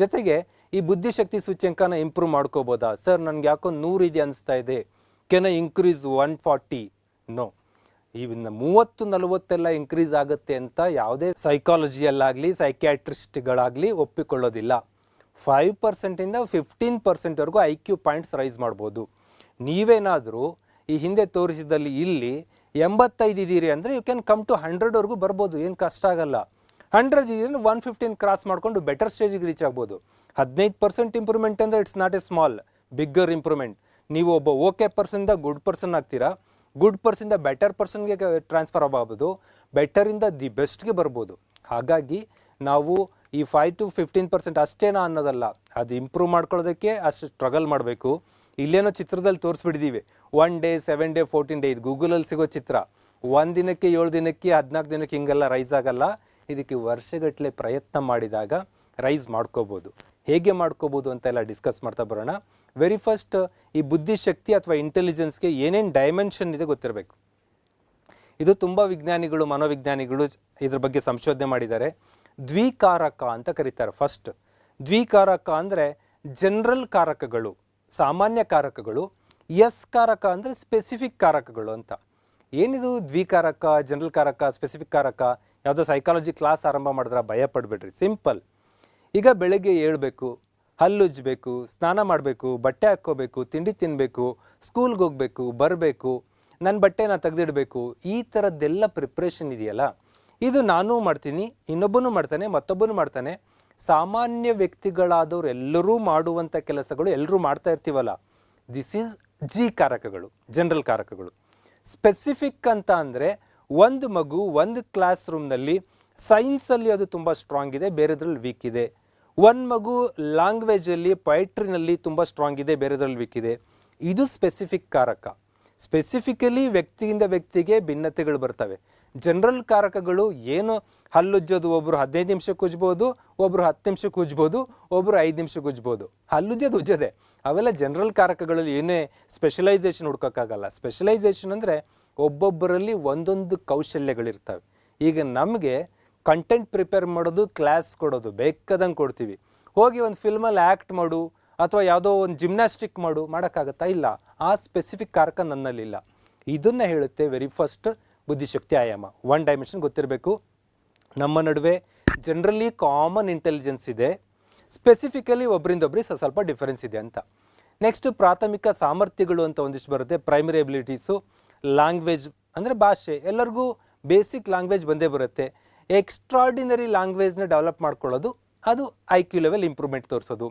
ಜೊತೆಗೆ ಈ ಬುದ್ಧಿಶಕ್ತಿ ಸೂಚ್ಯಂಕನ ಇಂಪ್ರೂವ್ ಮಾಡ್ಕೋಬೋದಾ? ಸರ್ ನನಗೆ ಯಾಕೋ ನೂರು ಇದೆ ಅನಿಸ್ತಾ ಇದೆ. Can increase one forty no ಇವನ್ನ ಮೂವತ್ತು, ನಲವತ್ತೆಲ್ಲ ಇನ್ಕ್ರೀಸ್ ಆಗುತ್ತೆ ಅಂತ ಯಾವುದೇ ಸೈಕಾಲಜಿಯಲ್ಲಾಗಲಿ ಸೈಕ್ಯಾಟ್ರಿಸ್ಟ್ಗಳಾಗಲಿ ಒಪ್ಪಿಕೊಳ್ಳೋದಿಲ್ಲ. ಫೈವ್ ಪರ್ಸೆಂಟಿಂದ ಫಿಫ್ಟೀನ್ ಪರ್ಸೆಂಟ್ವರೆಗೂ ಐ ಕ್ಯೂ ಪಾಯಿಂಟ್ಸ್ ರೈಸ್ ಮಾಡ್ಬೋದು. ನೀವೇನಾದರೂ ಈ ಹಿಂದೆ ತೋರಿಸಿದಲ್ಲಿ ಇಲ್ಲಿ ಎಂಬತ್ತೈದು ಇದ್ದೀರಿ ಅಂದರೆ ಯು ಕ್ಯಾನ್ ಕಮ್ ಟು ಹಂಡ್ರೆಡ್ವರೆಗೂ ಬರ್ಬೋದು. ಏನು ಕಷ್ಟ ಆಗಲ್ಲ. ಹಂಡ್ರೆಡ್ ಇದ್ರೆ ಒನ್ ಫಿಫ್ಟೀನ್ ಕ್ರಾಸ್ ಮಾಡಿಕೊಂಡು ಬೆಟರ್ ಸ್ಟೇಜಿಗೆ ರೀಚ್ ಆಗ್ಬೋದು. ಹದಿನೈದು ಪರ್ಸೆಂಟ್ ಇಂಪ್ರೂವ್ಮೆಂಟ್ ಅಂದರೆ it's not a small bigger improvement ನೀವು ಒಬ್ಬ ಓಕೆ ಪರ್ಸನ್ದ ಗುಡ್ ಪರ್ಸನ್ ಆಗ್ತೀರಾ? ಗುಡ್ ಪರ್ಸನ್ದ ಬೆಟರ್ ಪರ್ಸನ್ಗೆ ಟ್ರಾನ್ಸ್ಫರ್ ಆಗಬಹುದು ಬೆಟರಿಂದ ದಿ ಬೆಸ್ಟ್ಗೆ ಬರ್ಬೋದು. ಹಾಗಾಗಿ ನಾವು ಈ ಫೈವ್ ಟು ಫಿಫ್ಟೀನ್ ಪರ್ಸೆಂಟ್ ಅಷ್ಟೇನಾ ಅನ್ನೋದಲ್ಲ. ಅದು ಇಂಪ್ರೂವ್ ಮಾಡ್ಕೊಳ್ಳೋದಕ್ಕೆ ಅಷ್ಟು ಸ್ಟ್ರಗಲ್ ಮಾಡಬೇಕು. ಇಲ್ಲೇನೋ ಚಿತ್ರದಲ್ಲಿ ತೋರಿಸ್ಬಿಟ್ಟಿದ್ದೀವಿ one day seven day fourteen day ಇದು ಗೂಗಲಲ್ಲಿ ಸಿಗೋ ಚಿತ್ರ. ಒಂದು ದಿನಕ್ಕೆ ಏಳು ದಿನಕ್ಕೆ ಹದಿನಾಲ್ಕು ದಿನಕ್ಕೆ ಹಿಂಗೆಲ್ಲ ರೈಸ್ ಆಗಲ್ಲ. ಇದಕ್ಕೆ ವರ್ಷಗಟ್ಟಲೆ ಪ್ರಯತ್ನ ಮಾಡಿದಾಗ ರೈಸ್ ಮಾಡ್ಕೋಬೋದು. ಹೇಗೆ ಮಾಡ್ಕೋಬೋದು ಅಂತೆಲ್ಲ ಡಿಸ್ಕಸ್ ಮಾಡ್ತಾ ಬರೋಣ. ವೆರಿ ಫಸ್ಟ್ ಈ ಬುದ್ಧಿಶಕ್ತಿ ಅಥವಾ ಇಂಟೆಲಿಜೆನ್ಸ್ಗೆ ಏನೇನು ಡೈಮೆನ್ಷನ್ ಇದೆ ಗೊತ್ತಿರಬೇಕು. ಇದು ತುಂಬ ವಿಜ್ಞಾನಿಗಳು, ಮನೋವಿಜ್ಞಾನಿಗಳು ಇದ್ರ ಬಗ್ಗೆ ಸಂಶೋಧನೆ ಮಾಡಿದ್ದಾರೆ. ದ್ವಿಕಾರಕ ಅಂತ ಕರೀತಾರೆ ಫಸ್ಟ್ ದ್ವಿಕಾರಕ ಅಂದರೆ ಜನರಲ್ ಕಾರಕಗಳು, ಸಾಮಾನ್ಯ ಕಾರಕಗಳು ಎಸ್ ಕಾರಕ ಅಂದರೆ ಸ್ಪೆಸಿಫಿಕ್ ಕಾರಕಗಳು ಅಂತ. ಏನಿದು ದ್ವಿಕಾರಕ ಜನರಲ್ ಕಾರಕ ಸ್ಪೆಸಿಫಿಕ್ ಕಾರಕ? ಯಾವುದೋ ಸೈಕಾಲಜಿ ಕ್ಲಾಸ್ ಆರಂಭ ಮಾಡಿದ್ರೆ ಭಯ ಪಡಬೇಡ್ರಿ. ಸಿಂಪಲ್ ಈಗ ಬೆಳಗ್ಗೆ ಏಳಬೇಕು ಹಲ್ಲುಜ್ಜಬೇಕು ಸ್ನಾನ ಮಾಡಬೇಕು, ಬಟ್ಟೆ ಹಾಕ್ಕೋಬೇಕು, ತಿಂಡಿ ತಿನ್ನಬೇಕು ಸ್ಕೂಲ್ಗೆ ಹೋಗಬೇಕು, ಬರಬೇಕು ನನ್ನ ಬಟ್ಟೆನ ತೆಗೆದಿಡಬೇಕು, ಈ ಥರದ್ದೆಲ್ಲ ಪ್ರಿಪ್ರೇಷನ್ ಇದೆಯಲ್ಲ? ಇದು ನಾನೂ ಮಾಡ್ತೀನಿ, ಇನ್ನೊಬ್ಬನೂ ಮಾಡ್ತಾನೆ, ಮತ್ತೊಬ್ಬನು ಮಾಡ್ತಾನೆ. ಸಾಮಾನ್ಯ ವ್ಯಕ್ತಿಗಳಾದವ್ರು ಎಲ್ಲರೂ ಮಾಡುವಂಥ ಕೆಲಸಗಳು ಎಲ್ಲರೂ ಮಾಡ್ತಾ ಇರ್ತೀವಲ್ಲ? ದಿಸ್ ಈಸ್ ಜಿ ಕಾರಕಗಳು ಜನರಲ್ ಕಾರಕಗಳು. ಸ್ಪೆಸಿಫಿಕ್ ಅಂತ ಅಂದರೆ ಒಂದು ಮಗು, ಒಂದು ಕ್ಲಾಸ್ ರೂಮ್ನಲ್ಲಿ ಸೈನ್ಸಲ್ಲಿ ಅದು ತುಂಬ ಸ್ಟ್ರಾಂಗ್ ಇದೆ, ಬೇರೆದ್ರಲ್ಲಿ ವೀಕ್ ಇದೆ. ಒಂದು ಮಗು ಲ್ಯಾಂಗ್ವೇಜಲ್ಲಿ ಪೊಯಟ್ರಿನಲ್ಲಿ ತುಂಬ ಸ್ಟ್ರಾಂಗ್ ಇದೆ, ಬೇರೆದ್ರಲ್ಲಿ ವೀಕ್ ಇದೆ. ಇದು ಸ್ಪೆಸಿಫಿಕ್ ಕಾರಕ. ಸ್ಪೆಸಿಫಿಕಲಿ ವ್ಯಕ್ತಿಯಿಂದ ವ್ಯಕ್ತಿಗೆ ಭಿನ್ನತೆಗಳು ಬರ್ತವೆ. ಜನರಲ್ ಕಾರಕಗಳು ಏನು ಹಲ್ಲುಜ್ಜೋದು ಒಬ್ಬರು ಹದಿನೈದು ನಿಮಿಷಕ್ಕೆ ಉಜ್ಬೋದು ಒಬ್ಬರು ಹತ್ತು ನಿಮಿಷಕ್ಕೆ ಉಜ್ಬೋದು ಒಬ್ಬರು ಐದು ನಿಮಿಷಕ್ಕೆ ಉಜ್ಬೋದು ಹಲ್ಲುಜ್ಜೋದು ಉಜ್ಜದೆ. ಅವೆಲ್ಲ ಜನರಲ್ ಕಾರಕಗಳಲ್ಲಿ ಏನೇ ಸ್ಪೆಷಲೈಸೇಷನ್ ಹುಡ್ಕೋಕ್ಕಾಗಲ್ಲ. ಸ್ಪೆಷಲೈಸೇಷನ್ ಅಂದರೆ ಒಬ್ಬೊಬ್ಬರಲ್ಲಿ ಒಂದೊಂದು ಕೌಶಲ್ಯಗಳಿರ್ತವೆ. ಈಗ ನಮಗೆ ಕಂಟೆಂಟ್ ಪ್ರಿಪೇರ್ ಮಾಡೋದು ಕ್ಲಾಸ್ ಕೊಡೋದು, ಬೇಕಾದಂಗೆ ಕೊಡ್ತೀವಿ. ಹೋಗಿ ಒಂದು ಫಿಲ್ಮಲ್ಲಿ ಆ್ಯಕ್ಟ್ ಮಾಡು, ಅಥವಾ ಯಾವುದೋ ಒಂದು ಜಿಮ್ನಾಸ್ಟಿಕ್ ಮಾಡು, ಮಾಡೋಕ್ಕಾಗತ್ತಾ? ಇಲ್ಲ. ಆ ಸ್ಪೆಸಿಫಿಕ್ ಕಾರಕ ನನ್ನಲ್ಲಿಲ್ಲ. ಇದನ್ನು ಹೇಳುತ್ತೆ ವೆರಿ ಫಸ್ಟ್ ಬುದ್ಧಿಶಕ್ತಿ ಆಯಾಮ. ಒನ್ ಡೈಮೆನ್ಷನ್ ಗೊತ್ತಿರಬೇಕು. ನಮ್ಮ ನಡುವೆ ಜನರಲಿ ಕಾಮನ್ ಇಂಟೆಲಿಜೆನ್ಸ್ ಇದೆ. ಸ್ಪೆಸಿಫಿಕಲಿ ಒಬ್ಬರಿಂದ ಒಬ್ಬರಿಗೆ ಸ್ವಲ್ಪ ಸ್ವಲ್ಪ ಡಿಫರೆನ್ಸ್ ಇದೆ ಅಂತ. ನೆಕ್ಸ್ಟ್ ಪ್ರಾಥಮಿಕ ಸಾಮರ್ಥ್ಯಗಳು ಅಂತ ಒಂದಿಷ್ಟು ಬರುತ್ತೆ. ಪ್ರೈಮರಿ ಎಬಿಲಿಟೀಸು ಲ್ಯಾಂಗ್ವೇಜ್ ಅಂದರೆ ಭಾಷೆ, ಎಲ್ಲರಿಗೂ ಬೇಸಿಕ್ ಲ್ಯಾಂಗ್ವೇಜ್ ಬಂದೇ ಬರುತ್ತೆ. ಎಕ್ಸ್ಟ್ರಾರ್ಡಿನರಿ ಲ್ಯಾಂಗ್ವೇಜ್ನ ಡೆವಲಪ್ ಮಾಡ್ಕೊಳ್ಳೋದು, ಅದು ಐ ಕ್ಯೂ ಲೆವೆಲ್ ಇಂಪ್ರೂವ್ಮೆಂಟ್ ತೋರಿಸೋದು.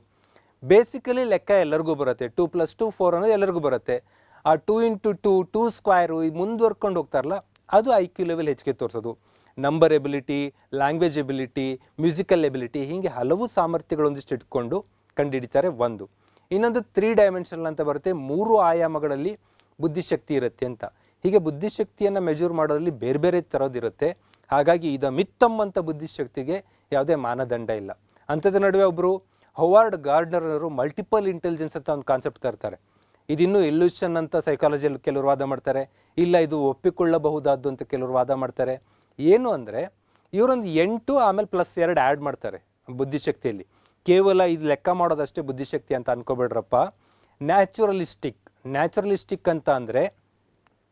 ಬೇಸಿಕಲಿ ಲೆಕ್ಕ ಎಲ್ಲರಿಗೂ ಬರುತ್ತೆ. ಟೂ ಪ್ಲಸ್ ಟು ಫೋರ್ ಅನ್ನೋದು ಎಲ್ಲರಿಗೂ ಬರುತ್ತೆ. ಆ two into two two square ಈ ಮುಂದುವರ್ಕೊಂಡು ಹೋಗ್ತಾರಲ್ಲ, ಅದು ಐ ಕ್ಯೂ ಲೆವೆಲ್ ಹೆಚ್ಚಿಗೆ ತೋರಿಸೋದು. Number ability language ability musical ability ಹೀಗೆ ಹಲವು ಸಾಮರ್ಥ್ಯಗಳೊಂದಿಷ್ಟು ಇಟ್ಕೊಂಡು ಕಂಡುಹಿಡಿತಾರೆ ಒಂದು. ಇನ್ನೊಂದು ತ್ರೀ ಡೈಮೆನ್ಷನಲ್ ಅಂತ ಬರುತ್ತೆ. ಮೂರು ಆಯಾಮಗಳಲ್ಲಿ ಬುದ್ಧಿಶಕ್ತಿ ಇರುತ್ತೆ ಅಂತ. ಹೀಗೆ ಬುದ್ಧಿಶಕ್ತಿಯನ್ನು ಮೆಜೂರ್ ಮಾಡೋದ್ರಲ್ಲಿ ಬೇರೆ ಬೇರೆ ಥರದ್ದಿರುತ್ತೆ ಹಾಗಾಗಿ ಇದು ಮಿತ್ತಮ್ ಅಂತ ಬುದ್ಧಿಶಕ್ತಿಗೆ ಯಾವುದೇ ಮಾನದಂಡ ಇಲ್ಲ. ಅಂಥದ್ರ ನಡುವೆ ಒಬ್ಬರು ಹೊವಾರ್ಡ್ ಗಾರ್ಡ್ನರ್ ಅವರು ಮಲ್ಟಿಪಲ್ ಇಂಟೆಲಿಜೆನ್ಸ್ ಅಂತ ಒಂದು ಕಾನ್ಸೆಪ್ಟ್ ತರ್ತಾರೆ. ಇದಿನ್ನೂ ಎಲ್ಯೂಷನ್ ಅಂತ ಸೈಕಾಲಜಿಯಲ್ಲಿ ಕೆಲವರು ವಾದ ಮಾಡ್ತಾರೆ. ಇಲ್ಲ, ಇದು ಒಪ್ಪಿಕೊಳ್ಳಬಹುದಾದ್ದು ಅಂತ ಕೆಲವರು ವಾದ ಮಾಡ್ತಾರೆ. ಏನು ಅಂದರೆ, ಇವರೊಂದು ಎಂಟು ಆಮೇಲೆ ಪ್ಲಸ್ ಎರಡು ಆ್ಯಡ್ ಮಾಡ್ತಾರೆ ಬುದ್ಧಿಶಕ್ತಿಯಲ್ಲಿ. ಕೇವಲ ಇದು ಲೆಕ್ಕ ಮಾಡೋದಷ್ಟೇ ಬುದ್ಧಿಶಕ್ತಿ ಅಂತ ಅನ್ಕೋಬೇಡ್ರಪ್ಪ. ನ್ಯಾಚುರಲಿಸ್ಟಿಕ್ ನ್ಯಾಚುರಲಿಸ್ಟಿಕ್ ಅಂತ ಅಂದರೆ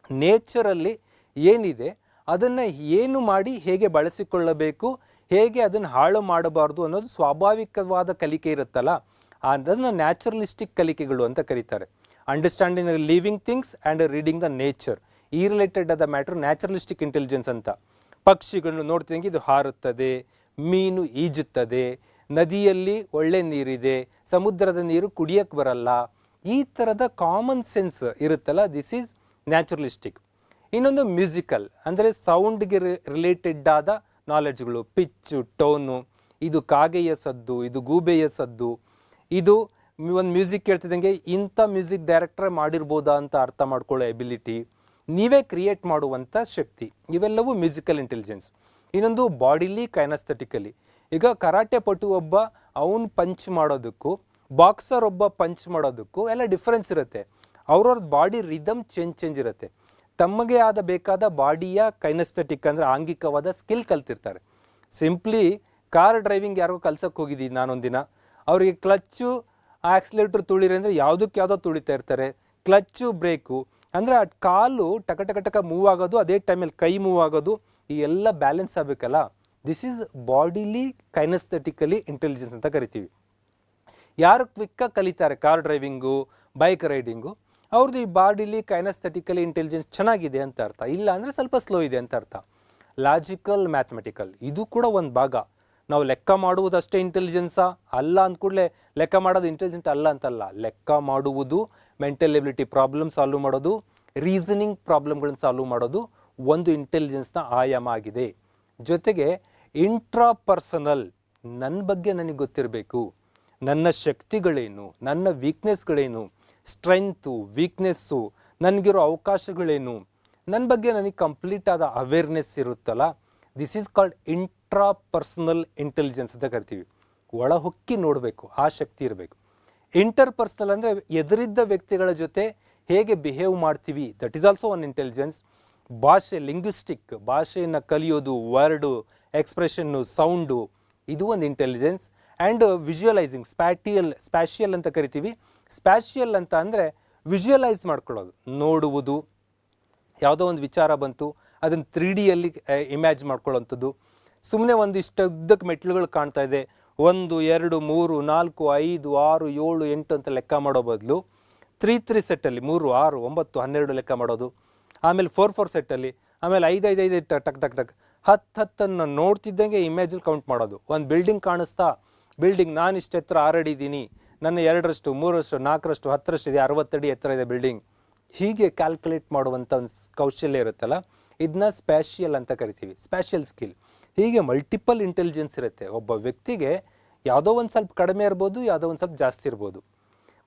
ನೇಚರಲ್ಲಿ ಏನಿದೆ ಅದನ್ನು ಏನು ಮಾಡಿ ಹೇಗೆ ಬಳಸಿಕೊಳ್ಳಬೇಕು, ಹೇಗೆ ಅದನ್ನು ಹಾಳು ಮಾಡಬಾರ್ದು ಅನ್ನೋದು ಸ್ವಾಭಾವಿಕವಾದ ಕಲಿಕೆ ಇರುತ್ತಲ್ಲ, ಅದನ್ನು ನ್ಯಾಚುರಲಿಸ್ಟಿಕ್ ಕಲಿಕೆಗಳು ಅಂತ ಕರೀತಾರೆ. Understanding living things and reading the nature ಈ ರಿಲೇಟೆಡ್ ಆದ ಮ್ಯಾಟ್ರ್ ನ್ಯಾಚುರಲಿಸ್ಟಿಕ್ ಇಂಟೆಲಿಜೆನ್ಸ್ ಅಂತ. ಪಕ್ಷಿಗಳನ್ನು ನೋಡ್ತಿದ್ದಂಗೆ ಇದು ಹಾರುತ್ತದೆ, ಮೀನು ಈಜುತ್ತದೆ, ನದಿಯಲ್ಲಿ ಒಳ್ಳೆ ನೀರಿದೆ, ಸಮುದ್ರದ ನೀರು ಕುಡಿಯಕ್ಕೆ ಬರಲ್ಲ ಈ ಥರದ ಕಾಮನ್ ಸೆನ್ಸ್ ಇರುತ್ತಲ್ಲ? ದಿಸ್ ಈಸ್ ನ್ಯಾಚುರಲಿಸ್ಟಿಕ್ ಇನ್ನೊಂದು ಮ್ಯೂಸಿಕಲ್ ಅಂದರೆ ಸೌಂಡ್ಗೆ ರಿಲೇಟೆಡ್ ಆದ ನಾಲೆಡ್ಜ್ಗಳು ಪಿಚ್ಚು ಟೋನು ಇದು ಕಾಗೆಯ ಸದ್ದು, ಇದು ಗೂಬೆಯ ಸದ್ದು. ಇದು ಒಂದು ಮ್ಯೂಸಿಕ್ ಕೇಳ್ತಿದ್ದಂಗೆ ಇಂಥ ಮ್ಯೂಸಿಕ್ ಡೈರೆಕ್ಟರ್ ಮಾಡಿರ್ಬೋದಾ ಅಂತ ಅರ್ಥ ಮಾಡ್ಕೊಳ್ಳೋ ಎಬಿಲಿಟಿ ನೀವೇ ಕ್ರಿಯೇಟ್ ಮಾಡುವಂಥ ಶಕ್ತಿ. ಇವೆಲ್ಲವೂ ಮ್ಯೂಸಿಕಲ್ ಇಂಟೆಲಿಜೆನ್ಸ್ ಇನ್ನೊಂದು ಬಾಡಿಲಿ ಕೈನಸ್ಥೆಟಿಕಲಿ ಈಗ ಕರಾಟೆ ಪಟು ಒಬ್ಬ ಅವನು ಪಂಚ್ ಮಾಡೋದಕ್ಕೂ ಬಾಕ್ಸರ್ ಒಬ್ಬ ಪಂಚ್ ಮಾಡೋದಕ್ಕೂ ಎಲ್ಲ ಡಿಫ್ರೆನ್ಸ್ ಇರುತ್ತೆ. ಅವ್ರವ್ರ ಬಾಡಿ ರಿದಮ್ ಚೇಂಜ್ ಚೇಂಜ್ ಇರುತ್ತೆ. ತಮಗೆ ಆದ ಬೇಕಾದ ಬಾಡಿಯ ಕೈನಸ್ಥೆಟಿಕ್ ಅಂದರೆ ಆಂಗಿಕವಾದ ಸ್ಕಿಲ್ ಕಲ್ತಿರ್ತಾರೆ. ಸಿಂಪ್ಲಿ ಕಾರ್ ಡ್ರೈವಿಂಗ್ ಯಾರಿಗೂ ಕಲ್ಸಕ್ಕೆ ಹೋಗಿದ್ದೀನಿ ನಾನೊಂದಿನ. ಅವರಿಗೆ ಕ್ಲಚ್ಚು ಆಕ್ಸಿಲೇಟ್ರ್ ತುಳಿರಿ ಅಂದರೆ ಯಾವುದಕ್ಕೆ ಯಾವುದೋ ತುಳಿತಾ ಇರ್ತಾರೆ. ಕ್ಲಚ್ಚು ಬ್ರೇಕು ಅಂದರೆ ಆ ಕಾಲು ಟಕ ಟಕ ಟಕ ಮೂವ್ ಆಗೋದು, ಅದೇ ಟೈಮಲ್ಲಿ ಕೈ ಮೂವ್ ಆಗೋದು, ಈ ಎಲ್ಲ balance ಆಗಬೇಕಲ್ಲ. This is bodily kinesthetically intelligence ಅಂತ ಕರಿತೀವಿ. ಯಾರು ಕ್ವಿಕ್ಕಾಗಿ ಕಲಿತಾರೆ ಕಾರ್ ಡ್ರೈವಿಂಗು, ಬೈಕ್ ರೈಡಿಂಗು ಅವ್ರದ್ದು ಈ ಬಾಡಿಲಿ ಕೈನಸ್ಥೆಟಿಕಲಿ ಇಂಟೆಲಿಜೆನ್ಸ್ ಚೆನ್ನಾಗಿದೆ ಅಂತ ಅರ್ಥ. ಇಲ್ಲ ಅಂದರೆ ಸ್ವಲ್ಪ ಸ್ಲೋ ಇದೆ ಅಂತ ಅರ್ಥ. ಲಾಜಿಕಲ್ ಮ್ಯಾಥಮೆಟಿಕಲ್ ಇದು ಕೂಡ ಒಂದು ಭಾಗ. ನಾವು ಲೆಕ್ಕ ಮಾಡುವುದಷ್ಟೇ ಇಂಟೆಲಿಜೆನ್ಸಾ ಅಲ್ಲ ಅಂದ ಕೂಡಲೇ ಲೆಕ್ಕ ಮಾಡೋದು ಇಂಟೆಲಿಜೆಂಟ್ ಅಲ್ಲ ಅಂತಲ್ಲ. ಲೆಕ್ಕ ಮಾಡುವುದು ಮೆಂಟಲ್ ಎಬಿಲಿಟಿ ಪ್ರಾಬ್ಲಮ್ ಸಾಲ್ವ್ ಮಾಡೋದು ರೀಸನಿಂಗ್ ಪ್ರಾಬ್ಲಮ್ಗಳನ್ನ ಸಾಲ್ವ್ ಮಾಡೋದು ಒಂದು ಇಂಟೆಲಿಜೆನ್ಸ್ನ ಆಯಾಮ ಆಗಿದೆ. ಜೊತೆಗೆ ಇಂಟ್ರಾ ಪರ್ಸನಲ್ ನನ್ನ ಬಗ್ಗೆ ನನಗೆ ಗೊತ್ತಿರಬೇಕು. ನನ್ನ ಶಕ್ತಿಗಳೇನು? ನನ್ನ ವೀಕ್ನೆಸ್ಗಳೇನು ಸ್ಟ್ರೆಂತು ವೀಕ್ನೆಸ್ಸು ನನಗಿರೋ ಅವಕಾಶಗಳೇನು? ನನ್ನ ಬಗ್ಗೆ ನನಗೆ ಕಂಪ್ಲೀಟ್ ಆದ ಅವೇರ್ನೆಸ್ ಇರುತ್ತಲ್ಲ? This is called intrapersonal intelligence ಅಂತ ಕರಿತೀವಿ. ಒಳ ಹೊಕ್ಕಿ ನೋಡಬೇಕು, ಆ ಶಕ್ತಿ ಇರಬೇಕು. ಇಂಟರ್ ಪರ್ಸನಲ್ ಅಂದರೆ ಎದುರಿದ್ದ ವ್ಯಕ್ತಿಗಳ ಜೊತೆ ಹೇಗೆ ಬಿಹೇವ್ ಮಾಡ್ತೀವಿ? That is also one intelligence ಭಾಷೆ ಲಿಂಗ್ವಿಸ್ಟಿಕ್ ಭಾಷೆಯನ್ನು ಕಲಿಯೋದು ವರ್ಡು ಎಕ್ಸ್ಪ್ರೆಷನ್ನು ಸೌಂಡು ಇದು ಒಂದು intelligence and visualizing spatial spatial ಅಂತ ಕರಿತೀವಿ. ಸ್ಪ್ಯಾಷಿಯಲ್ ಅಂತ ಅಂದರೆ ವಿಜುವಲೈಸ್ ಮಾಡ್ಕೊಳ್ಳೋದು. ನೋಡುವುದು. ಯಾವುದೋ ಒಂದು ವಿಚಾರ ಬಂತು, ಅದನ್ನು ತ್ರೀ ಡಿಯಲ್ಲಿ ಇಮ್ಯಾಜ್ ಮಾಡ್ಕೊಳ್ಳೋವಂಥದ್ದು ಸುಮ್ಮನೆ ಒಂದು ಉದ್ದಕ್ಕೆ ಮೆಟ್ಲುಗಳು ಕಾಣ್ತಾ ಇದೆ. ಒಂದು, ಎರಡು, ಮೂರು, ನಾಲ್ಕು, ಐದು, ಆರು, ಏಳು, ಎಂಟು ಅಂತ ಲೆಕ್ಕ ಮಾಡೋ ಬದಲು ತ್ರೀ ತ್ರೀ ಸೆಟ್ಟಲ್ಲಿ ಮೂರು, ಆರು, ಒಂಬತ್ತು, ಹನ್ನೆರಡು ಲೆಕ್ಕ ಮಾಡೋದು. ಆಮೇಲೆ ಫೋರ್ ಫೋರ್ ಸೆಟ್ಟಲ್ಲಿ ಆಮೇಲೆ ಐದು ಐದು ಐದು, ಟಕ್ ಟಕ್ ಟಕ್ ಟಕ್ ಹತ್ತು ಹತ್ತನ್ನು ನೋಡ್ತಿದ್ದಂಗೆ ಇಮೇಜಲ್ಲಿ ಕೌಂಟ್ ಮಾಡೋದು. ಒಂದು ಬಿಲ್ಡಿಂಗ್ ಕಾಣಿಸ್ತಾ ಬಿಲ್ಡಿಂಗ್ ನಾನು ಇಷ್ಟು ಎತ್ತರ ಆರಡಿ ಇದ್ದೀನಿ ನನ್ನ ಎರಡರಷ್ಟು, ಮೂರರಷ್ಟು, ನಾಲ್ಕರಷ್ಟು, ಹತ್ತರಷ್ಟು ಇದೆ, ಅರವತ್ತಡಿ ಎತ್ತರ ಇದೆ ಬಿಲ್ಡಿಂಗ್. ಹೀಗೆ ಕ್ಯಾಲ್ಕುಲೇಟ್ ಮಾಡುವಂಥ ಒಂದು ಕೌಶಲ್ಯ ಇರುತ್ತಲ್ಲ, ಇದನ್ನ ಸ್ಪ್ಯಾಷಿಯಲ್ ಅಂತ ಕರಿತೀವಿ, ಸ್ಪ್ಯಾಷಿಯಲ್ ಸ್ಕಿಲ್. ಹೀಗೆ ಮಲ್ಟಿಪಲ್ ಇಂಟೆಲಿಜೆನ್ಸ್ ಇರುತ್ತೆ. ಒಬ್ಬ ವ್ಯಕ್ತಿಗೆ ಯಾವುದೋ ಒಂದು ಸ್ವಲ್ಪ ಕಡಿಮೆ ಇರ್ಬೋದು, ಯಾವುದೋ ಒಂದು ಸ್ವಲ್ಪ ಜಾಸ್ತಿ ಇರ್ಬೋದು.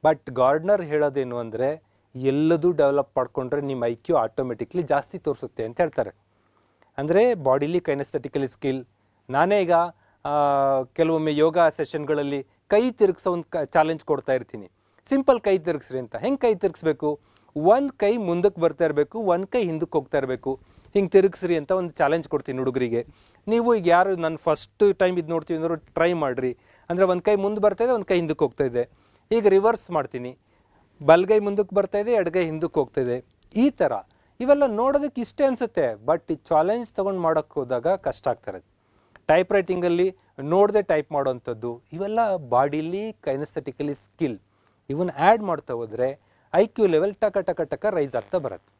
ಬಟ್ ಗಾರ್ಡ್ನರ್ ಹೇಳೋದೇನು ಅಂದರೆ, ಎಲ್ಲದೂ ಡೆವಲಪ್ ಮಾಡಿಕೊಂಡ್ರೆ ನಿಮ್ಮ ಐ ಕ್ಯೂ ಆಟೋಮೆಟಿಕ್ಲಿ ಜಾಸ್ತಿ ತೋರಿಸುತ್ತೆ ಅಂತ ಹೇಳ್ತಾರೆ. ಅಂದರೆ ಬಾಡಿಲಿ ಕೈನಸ್ಥೆಟಿಕಲಿ ಸ್ಕಿಲ್ ನಾನೇ ಈಗ ಕೆಲವೊಮ್ಮೆ ಯೋಗ ಸೆಷನ್ಗಳಲ್ಲಿ ಕೈ ತಿರುಗಿಸೋ ಒಂದು ಕ ಚಾಲೆಂಜ್ ಕೊಡ್ತಾ ಇರ್ತೀನಿ. ಸಿಂಪಲ್ ಕೈ ತಿರುಗಿಸ್ರಿ ಅಂತ. ಹೆಂಗೆ ಕೈ ತಿರುಗಿಸ್ಬೇಕು? ಒಂದು ಕೈ ಮುಂದಕ್ಕೆ ಬರ್ತಾ ಇರಬೇಕು, ಒಂದು ಕೈ ಹಿಂದಕ್ಕೆ ಹೋಗ್ತಾ ಇರಬೇಕು. ಹಿಂಗೆ ತಿರುಗಿಸ್ರಿ ಅಂತ ಒಂದು ಚಾಲೆಂಜ್ ಕೊಡ್ತೀನಿ ಹುಡುಗರಿಗೆ. ನೀವು ಈಗ ಯಾರು ನಾನು ಫಸ್ಟ್ ಟೈಮ್ ಇದು ನೋಡ್ತೀವಿ ಅಂದರು ಟ್ರೈ ಮಾಡಿರಿ. ಅಂದರೆ ಒಂದು ಕೈ ಮುಂದೆ ಬರ್ತಾ ಇದೆ, ಒಂದು ಕೈ ಹಿಂದಕ್ಕೆ ಹೋಗ್ತಾ ಇದೆ. ಈಗ ರಿವರ್ಸ್ ಮಾಡ್ತೀನಿ. ಬಲ್ಗೈ ಮುಂದಕ್ಕೆ ಬರ್ತಾ ಇದೆ ಎಡಗೈ ಹಿಂದಕ್ಕೆ ಹೋಗ್ತಾ ಇದೆ. ಈ ಥರ ಇವೆಲ್ಲ ನೋಡೋದಕ್ಕೆ ಇಷ್ಟೇ ಅನಿಸುತ್ತೆ. ಬಟ್ ಈ ಚಾಲೆಂಜ್ ತೊಗೊಂಡು ಮಾಡೋಕ್ಕೆ ಹೋದಾಗ ಕಷ್ಟ ಆಗ್ತಾರೆ ಟೈಪ್ ರೈಟಿಂಗಲ್ಲಿ ನೋಡದೆ ಟೈಪ್ ಮಾಡುವಂಥದ್ದು, ಇವೆಲ್ಲ ಬಾಡಿಲಿ ಕೈನಸ್ಥೆಟಿಕಲಿ ಸ್ಕಿಲ್ ಇವನ್ನ ಆ್ಯಡ್ ಮಾಡ್ತಾ ಹೋದರೆ ಐ ಕ್ಯೂ ಲೆವೆಲ್ ಟಕ ಟಕ ಟಕ ರೈಸ್ ಆಗ್ತಾ ಬರುತ್ತೆ.